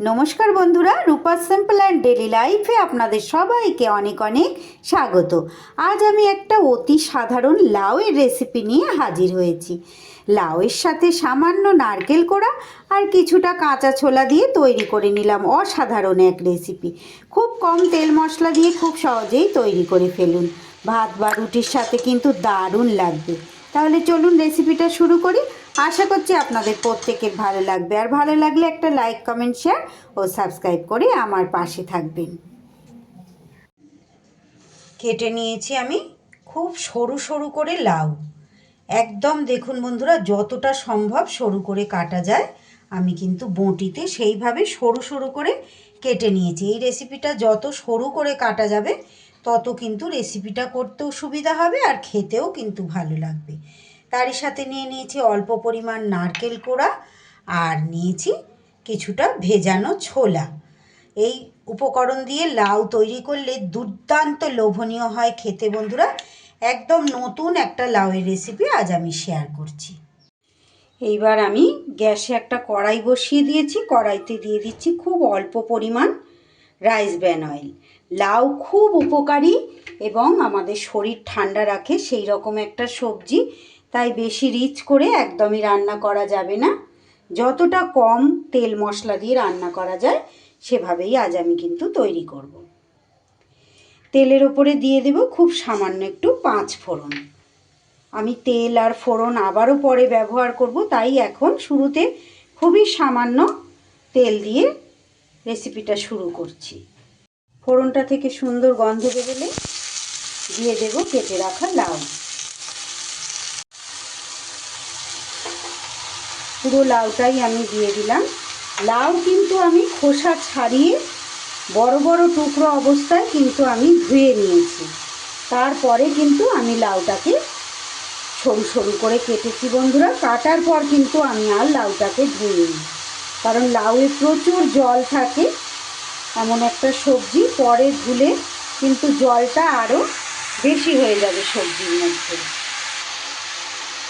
নমস্কার বন্ধুরা, রূপা simple and daily লাইফে আপনাদের সবাইকে অনেক অনেক স্বাগত। আজ আমি একটা অতি সাধারণ লাউয়ের রেসিপি নিয়ে হাজির হয়েছি। লাউয়ের সাথে সামান্য নারকেল কোড়া আর কিছুটা কাঁচা ছোলা দিয়ে তৈরি করে নিলাম অসাধারণ এক রেসিপি খুব কম তেল মশলা দিয়ে খুব সহজেই তৈরি করে ফেলুন। ভাত বা রুটির সাথে কিন্তু দারুণ লাগবে। তাহলে চলুন রেসিপিটা শুরু করি। আশা করছি আপনাদের প্রত্যেকের ভালো লাগবে। আর ভালো লাগলে একটা লাইক কমেন্ট শেয়ার ও সাবস্ক্রাইব করে আমার পাশে থাকবেন। কেটে নিয়েছি আমি খুব সরু সরু করে লাউ। একদম দেখুন বন্ধুরা, যতটা সম্ভব সরু করে কাটা যায়। আমি কিন্তু বঁটিতে সেইভাবে সরু সরু করে কেটে নিয়েছি। এই রেসিপিটা যত সরু করে কাটা যাবে, তত কিন্তু রেসিপিটা করতেও সুবিধা হবে আর খেতেও কিন্তু ভালো লাগবে। তারই সাথে নিয়ে নিয়েছি অল্প পরিমাণ নারকেল কোড়া আর নিয়েছি কিছুটা ভেজানো ছোলা। এই উপকরণ দিয়ে লাউ তৈরি করলে দুর্দান্ত লোভনীয় হয় খেতে বন্ধুরা। একদম নতুন একটা লাউয়ের রেসিপি আজ আমি শেয়ার করছি। এইবার আমি গ্যাসে একটা কড়াই বসিয়ে দিয়েছি, কড়াইতে দিয়ে দিচ্ছি খুব অল্প পরিমাণ রাইস ব্র্যান অয়েল লাউ খুব উপকারী এবং আমাদের শরীর ঠান্ডা রাখে সেই রকম একটা সবজি তাই বেশি রিচ করে একদমই রান্না করা যাবে না। যতটা কম তেল মশলা দিয়ে রান্না করা যায়, সেভাবেই আজ আমি কিন্তু তৈরি করব। তেলের ওপরে দিয়ে দেব খুব সামান্য একটু পাঁচ ফোড়ন। আমি তেল আর ফোড়ন আবারও পরে ব্যবহার করব, তাই এখন শুরুতে খুবই সামান্য তেল দিয়ে রেসিপিটা শুরু করছি। ফোড়নটা থেকে সুন্দর গন্ধ বেরোলে দিয়ে দেব কেটে রাখা লাউ। পুরো লাউটাই আমি দিয়ে দিলাম। লাউ কিন্তু আমি খোসা ছাড়িয়ে বড় বড় টুকরো অবস্থায় কিন্তু আমি ধুয়ে নিয়েছি। তারপরে কিন্তু আমি লাউটাকে সরু সরু করে কেটেছি বন্ধুরা। কাটার পর কিন্তু আমি আর লাউটাকে ধুইনি। কারণ লাউয়ে প্রচুর জল থাকে, এমন একটা সবজি। পরে ধুলে কিন্তু জলটা আরও বেশি হয়ে যাবে সবজির মধ্যে।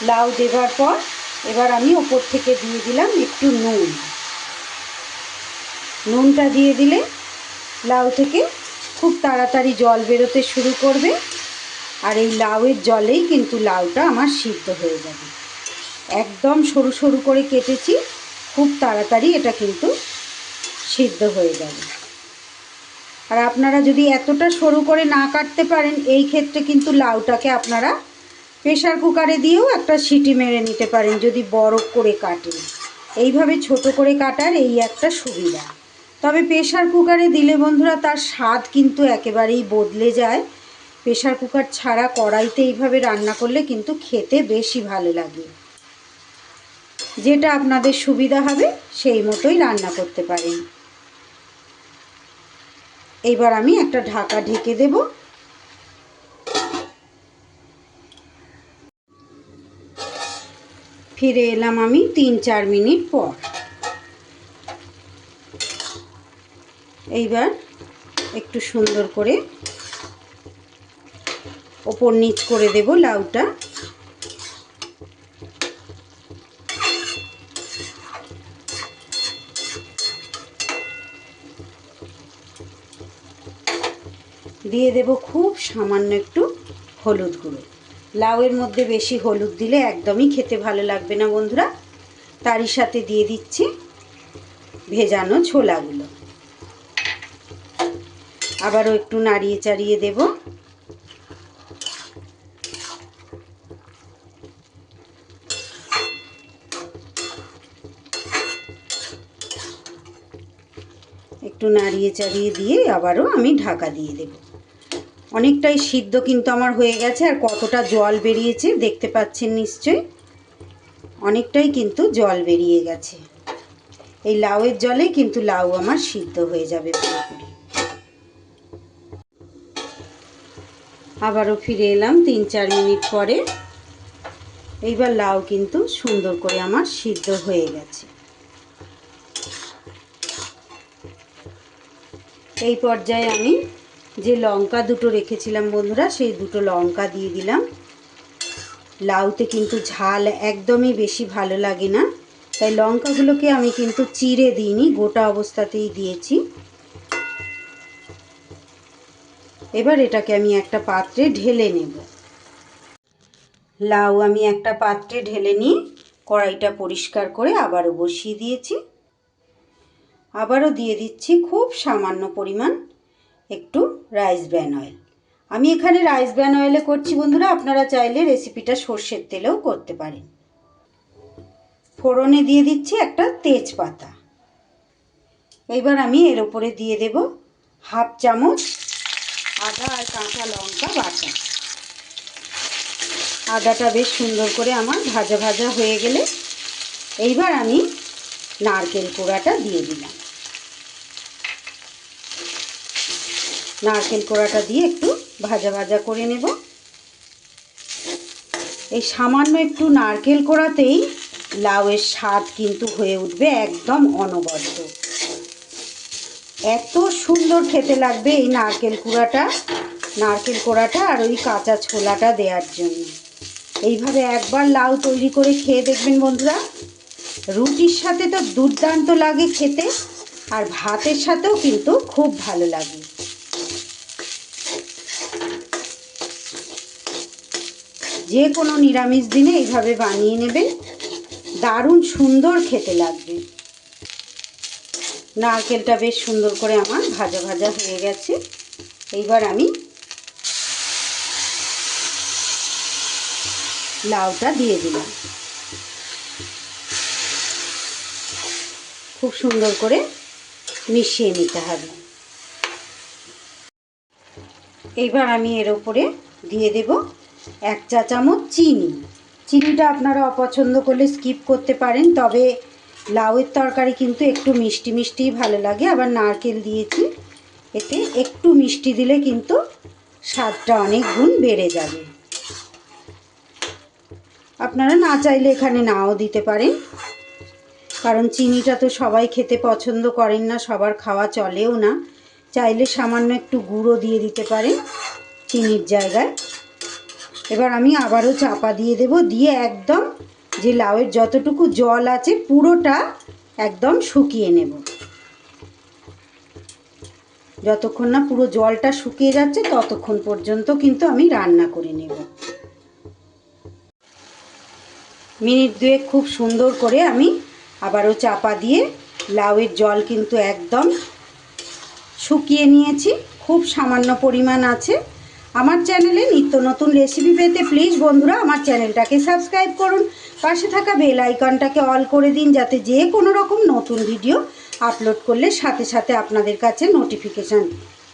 লাউ দেবার পর এবার আমি ওপর থেকে দিয়ে দিলাম একটু নুন। নুনটা দিয়ে দিলে লাউ থেকে খুব তাড়াতাড়ি জল বেরোতে শুরু করবে, আর এই লাউয়ের জলেই কিন্তু লাউটা আমার সিদ্ধ হয়ে যাবে। একদম সরু সরু করে কেটেছি, খুব তাড়াতাড়ি এটা কিন্তু সিদ্ধ হয়ে যাবে। আর আপনারা যদি এতটা সরু করে না কাটতে পারেন, এই ক্ষেত্রে কিন্তু লাউটাকে আপনারা প্রেশার কুকারে দিয়েও একটা সিটি মেরে নিতে পারেন যদি বড় করে কাটেন। এইভাবে ছোট করে কাটার এই একটা সুবিধা। তবে প্রেশার কুকারে দিলে বন্ধুরা তার স্বাদ কিন্তু একেবারেই বদলে যায়। প্রেশার কুকার ছাড়া কড়াইতে এইভাবে রান্না করলে কিন্তু খেতে বেশি ভালো লাগে। যেটা আপনাদের সুবিধা হবে, সেই মতোই রান্না করতে পারেন। এইবার আমি একটা ঢাকা ঢেকে দেব। ফিরে এলাম আমি তিন, চার মিনিট পর। এইবার একটু সুন্দর করে ওপর নিচ করে দেব লাউটা। দিয়ে দেব খুব সামান্য একটু হলুদ গুঁড়ো। লাউয়ের মধ্যে বেশি হলুদ দিলে একদমই খেতে ভালো লাগবে না বন্ধুরা। তারই সাথে দিয়ে দিচ্ছি ভেজানো ছোলাগুলো। আবারও একটু নাড়িয়ে চাড়িয়ে দেব। একটু নাড়িয়ে চাড়িয়ে দিয়ে আবারও আমি ঢাকা দিয়ে দেব। অনেকটাই সিদ্ধ কিন্তু আমার হয়ে গেছে, আর কতটা জল বেরিয়েছে দেখতে পাচ্ছেন নিশ্চয়ই। অনেকটাই কিন্তু জল বেরিয়ে গেছে। এই লাউয়ের জলে কিন্তু লাউ আমার সিদ্ধ হয়ে যাবে পুরোপুরি। আবারও ফিরে এলাম তিন চার মিনিট পরে। এইবার লাউ কিন্তু সুন্দর করে আমার সিদ্ধ হয়ে গেছে। এই পর্যায়ে আমি যে লঙ্কা দুটো রেখেছিলাম বন্ধুরা, সেই দুটো লঙ্কা দিয়ে দিলাম। লাউতে কিন্তু ঝাল একদমই বেশি ভালো লাগে না। তাই লঙ্কাগুলোকে আমি কিন্তু চিড়ে দিইনি, গোটা অবস্থাতেই দিয়েছি। এবার এটাকে আমি একটা পাত্রে ঢেলে নেব। লাউ আমি একটা পাত্রে ঢেলে নিয়ে কড়াইটা পরিষ্কার করে আবারও বসিয়ে দিয়েছি। আবারও দিয়ে দিচ্ছি খুব সামান্য পরিমাণ একটু রাইস ব্র্যান অয়েল আমি এখানে রাইস ব্র্যান অয়েলে করছি বন্ধুরা, আপনারা চাইলে রেসিপিটা সর্ষের তেলেও করতে পারেন। ফোড়নে দিয়ে দিচ্ছি একটা তেজপাতা। এবার আমি এর ওপরে দিয়ে দেব হাফ চামচ আদা আর কাঁচা লঙ্কা বাটা। আদাটা বেশ সুন্দর করে আমার ভাজা ভাজা হয়ে গেলে, এইবার আমি নারকেল কোড়াটা দিয়ে দিলাম। নারকেল কোড়াটা দিয়ে একটু ভাজা ভাজা করে নেব। এই সামান্য একটু নারকেল কোড়াতেই লাউয়ের স্বাদ কিন্তু হয়ে উঠবে একদম অনবদ্য। এত সুন্দর খেতে লাগবে এই নারকেল কুড়াটা, নারকেল কোড়াটা আর ওই কাঁচা ছোলাটা দেওয়ার জন্য। এইভাবে একবার লাউ তৈরি করে খেয়ে দেখবেন বন্ধুরা। রুটির সাথে তো দুর্দান্ত লাগে খেতে, আর ভাতের সাথেও কিন্তু খুব ভালো লাগে। যে কোনো নিরামিষ দিনে এইভাবে বানিয়ে নেবেন। দারুণ সুন্দর খেতে লাগবে। নারকেলটা বেশ সুন্দর করে আমার ভাজা ভাজা হয়ে গেছে। এইবার আমি লাউটা দিয়ে দিলাম। খুব সুন্দর করে মিশিয়ে নিতে হবে। এইবার আমি এর ওপরে দিয়ে দেব এক চা চামচ চিনি। চিনিটা আপনারা অপছন্দ করলে স্কিপ করতে পারেন, তবে লাউয়ের তরকারি কিন্তু একটু মিষ্টি মিষ্টিই ভালো লাগে। আবার নারকেল দিয়েছি, এতে একটু মিষ্টি দিলে কিন্তু স্বাদটা অনেক গুণ বেড়ে যাবে। আপনারা না চাইলে এখানে নাও দিতে পারেন, কারণ চিনিটা তো সবাই খেতে পছন্দ করেন না, সবার খাওয়া চলেও না। চাইলে সামান্য একটু গুঁড়ো দিয়ে দিতে পারেন, চিনির জায়গায়। এবার আমি আবারও চাপা দিয়ে দেব, দিয়ে একদম যে লাউয়ের যতটুকু জল আছে পুরোটা একদম শুকিয়ে নেব। যতক্ষণ না পুরো জলটা শুকিয়ে যাচ্ছে ততক্ষণ পর্যন্ত কিন্তু আমি রান্না করে নেব। মিনিট দুয়েক খুব সুন্দর করে আমি আবারও চাপা দিয়ে লাউয়ের জল কিন্তু একদম শুকিয়ে নিয়েছি। খুব সামান্য পরিমাণ আছে। আমার চ্যানেলে নিত্য নতুন রেসিপি পেতে প্লিজ বন্ধুরা আমার চ্যানেলটাকে সাবস্ক্রাইব করুন। পাশে থাকা বেল আইকনটাকে অল করে দিন যাতে যে কোনো রকম নতুন ভিডিও আপলোড করলে সাথে সাথে আপনাদের কাছে নোটিফিকেশান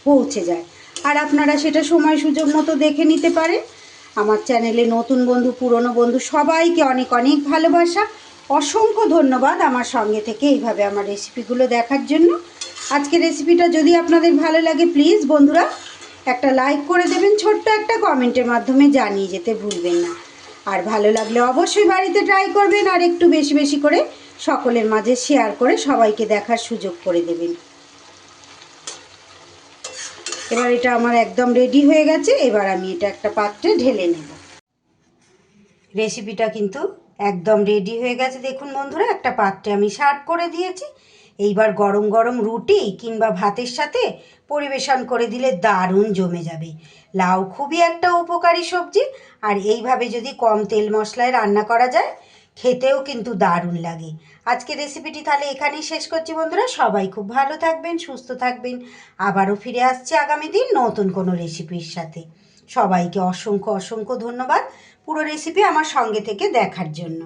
পৌঁছে যায়। আর আপনারা সেটা সময় সুযোগ মতো দেখে নিতে পারেন। আমার চ্যানেলে নতুন বন্ধু, পুরনো বন্ধু সবাইকে অনেক অনেক ভালোবাসা। অসংখ্য ধন্যবাদ আমার সঙ্গে থেকে এইভাবে আমার রেসিপিগুলো দেখার জন্য। আজকে রেসিপিটা যদি আপনাদের ভালো লাগে প্লিজ বন্ধুরা একটা লাইক করে দেবেন, ছোট্ট একটা কমেন্টের মাধ্যমে জানিয়ে যেতে ভুলবেন না। আর ভালো লাগলে অবশ্যই বাড়িতে ট্রাই করবেন, আর একটু বেশি বেশি করে সকলের মাঝে শেয়ার করে সবাইকে দেখার সুযোগ করে দেবেন। এবার এটা আমার একদম রেডি হয়ে গেছে, এবার আমি এটা একটা পাত্রে ঢেলে নেব। রেসিপিটা কিন্তু একদম রেডি হয়ে গেছে। দেখুন বন্ধুরা, একটা পাত্রে আমি সার্ভ করে দিয়েছি। এইবার গরম গরম রুটি কিংবা ভাতের সাথে পরিবেশন করে দিলে দারুণ জমে যাবে। লাউ খুবই একটা উপকারী সবজি, আর এইভাবে যদি কম তেল মশলায় রান্না করা যায়, খেতেও কিন্তু দারুণ লাগে। আজকে রেসিপিটি তাহলে এখানেই শেষ করছি বন্ধুরা। সবাই খুব ভালো থাকবেন, সুস্থ থাকবেন। আবারও ফিরে আসছি আগামী দিন নতুন কোনো রেসিপির সাথে। সবাইকে অসংখ্য অসংখ্য ধন্যবাদ পুরো রেসিপি আমার সঙ্গে থেকে দেখার জন্য।